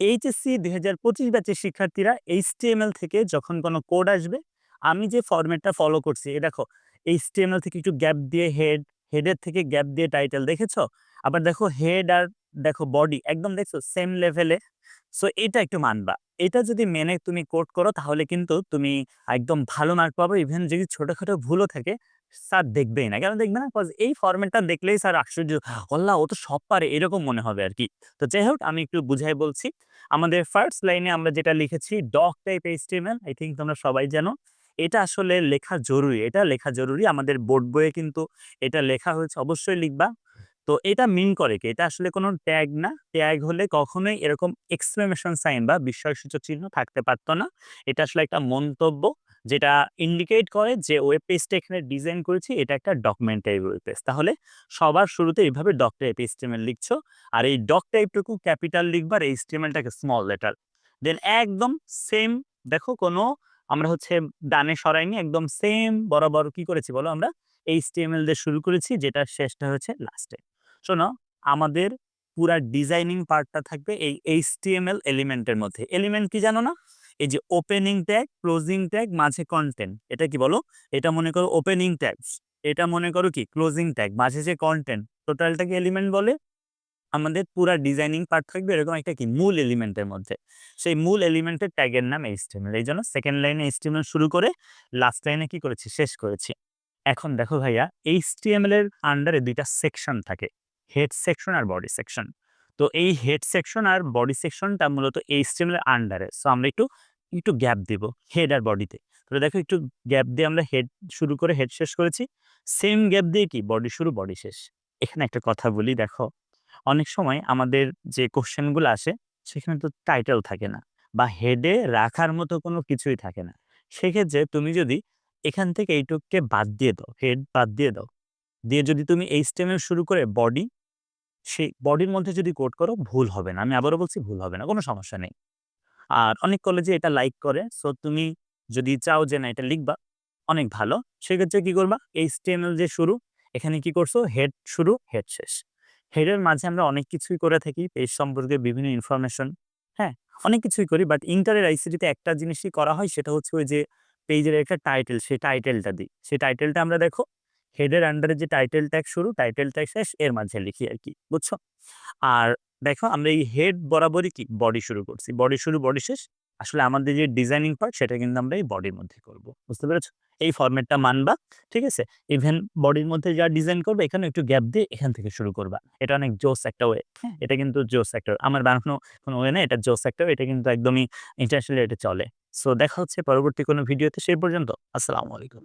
HSC দুই হাজার পঁচিশ ব্যাচের শিক্ষার্থীরা এইচটিএমএল থেকে যখন কোনো কোড আসবে, আমি যে ফরম্যাটটা ফলো করছি এ দেখো, এইচটিএমএল থেকে একটু গ্যাপ দিয়ে হেড হেডের থেকে গ্যাপ দিয়ে টাইটেল দেখেছ? আবার দেখো হেড আর দেখো বডি একদম দেখছ সেম লেভেলে সো এটা একটু মানবা। এটা যদি মেনে তুমি কোড করো, তাহলে কিন্তু তুমি একদম ভালো মার্ক পাবো। ইভেন যদি ছোটোখাটো ভুলও থাকে স্যার দেখবেই না। কেন দেখবে না? কজ এই ফরম্যাটটা দেখলেই স্যার আশ্চর্য। আল্লাহ, ও তো সব পারে, এরকম মনে হবে আর কি। তো যাই হোক, আমি একটু বুঝাই বলছি। আমাদের ফার্স্ট লাইনে আমরা যেটা লিখেছি doc type HTML I think তোমরা সবাই জানো। এটা আসলে লেখা জরুরি, এটা লেখা জরুরি। আমাদের বোর্ড বইয়ে কিন্তু এটা লেখা হয়েছে, অবশ্যই লিখবা। তো এটা মিন করে কি? এটা আসলে কোনো ট্যাগ না। ট্যাগ হলে কখনোই এরকম এক্সক্লেমেশন সাইন বা বিস্ময়সূচক চিহ্ন থাকতে পারতো না। এটা আসলে একটা মন্তব্য। যেটা ইন্ডিকেট করে যে ওয়েব পেজটা এখানে ডিজাইন করেছি, এটা একটা ডকুমেন্টারি ওয়েব পেজ তাহলে সবার শুরুতে এইভাবে ডক টাইপ এইচটিএমএল লিখছো, আর এই ডক টাইপটুকু ক্যাপিটাল লিখবা আর এইচটিএমএলটাকে স্মল লেটার দেন একদম সেম দেখো কোনো আমরা হচ্ছে ডানে সরাইনি, একদম সেম বরাবর কি করেছি বলো আমরা? এইচটিএমএল দিয়ে শুরু করেছি, যেটা শেষটা হচ্ছে লাস্টে শোনো, আমাদের পুরা ডিজাইনিং পার্টটা থাকবে এই এইচটিএমএল এলিমেন্টের মধ্যে। এলিমেন্ট কি জানো না? এই যে ওপেনিং ট্যাগ ক্লোজিং ট্যাগ মাঝে কন্টেন্ট এটা কি বলো? এটা মনে করো ওপেনিং ট্যাগস এটা মনে করো কি? ক্লোজিং ট্যাগ মাঝে যে কন্টেন্ট টোটালটাকে এলিমেন্ট বলে? আমাদের পুরা ডিজাইনিং পার্ট থাকবে এরকম একটা কি? মূল এলিমেন্টের মধ্যে। সেই মূল এলিমেন্টের ট্যাগের নাম এইচটিএমএল এই জন্য সেকেন্ড লাইনে এইচটিএমএল শুরু করে লাস্ট লাইনে কি করেছি? শেষ করেছি। এখন দেখো ভাইয়া এইচটিএমএল এর আন্ডারে দুইটা সেকশন থাকে হেড সেকশন আর বডি সেকশন তো এই হেড সেকশন আর বডি সেকশনটা মূলত এইচটিএমএল এর আন্ডারে সো আমরা একটু একটু গ্যাপ দিব হেড আর বডিতে তো। দেখো একটু গ্যাপ দিয়ে আমরা হেড শুরু করে হেড শেষ করেছি। সেম গ্যাপ দিয়ে কি? বডি শুরু বডি শেষ। এখানে একটা কথা বলি, দেখো। অনেক সময় আমাদের যে কোশ্চেনগুলো আসে, সেখানে তো টাইটেল থাকে না বা হেডে রাখার মতো কোনো কিছুই থাকে না। সেক্ষেত্রে তুমি যদি এখান থেকে এইটুককে বাদ দিয়ে দাও হেড বাদ দিয়ে দাও, দিয়ে যদি তুমি এই স্টেমের শুরু করে বডি সেই বডির মধ্যে যদি কোড করো, ভুল হবে না। আমি আবারও বলছি, ভুল হবে না। কোনো সমস্যা নেই। আর অনেক কলেজে এটা লাইক করে। সো তুমি যদি চাও যে না এটা লিখবা, অনেক ভালো। সেক্ষেত্রে কি করবা? এই স্টেমেল যে শুরু, এখানে কি করছ? হেড শুরু হেড শেষ। হেডের মাঝে আমরা অনেক কিছুই করে থাকি পেজ সম্পর্কে বিভিন্ন ইনফরমেশন হ্যাঁ অনেক কিছুই করি বাট ইন্টারের আইসিটিতে একটা জিনিসই করা হয়, সেটা হচ্ছে ওই যে পেজের একটা টাইটেল সেই টাইটেলটা দিই। সেই টাইটেলটা আমরা দেখো হেডের আন্ডারে যে টাইটেল ট্যাগ শুরু টাইটেল ট্যাগ শেষ, এর মাঝে লিখি আর কি, বুঝছ? আর দেখো আমরা এই হেড বরাবরই কি বডি শুরু করছি। বডি শুরু বডি শেষ। আসলে আমাদের যে ডিজাইনিং পার্ট সেটা কিন্তু আমরা এই বডির মধ্যে করব, বুঝতে পেরেছ? এই ফরম্যাটটা মানবা, ঠিক আছে? ইভেন বডির মধ্যে যা ডিজাইন করবে, এখানে একটু গ্যাপ দিয়ে এখান থেকে শুরু করবা। এটা অনেক জোস একটা ওয়ে হ্যাঁ? এটা কিন্তু জোস একটা, আমার বানানো কোনো ওয়ে না, এটা জোস একটা এটা কিন্তু একদমই ইন্টারন্যাশনালি এটা চলে। সো দেখা হচ্ছে পরবর্তী কোনো ভিডিওতে সেই পর্যন্ত, আসসালামু আলাইকুম।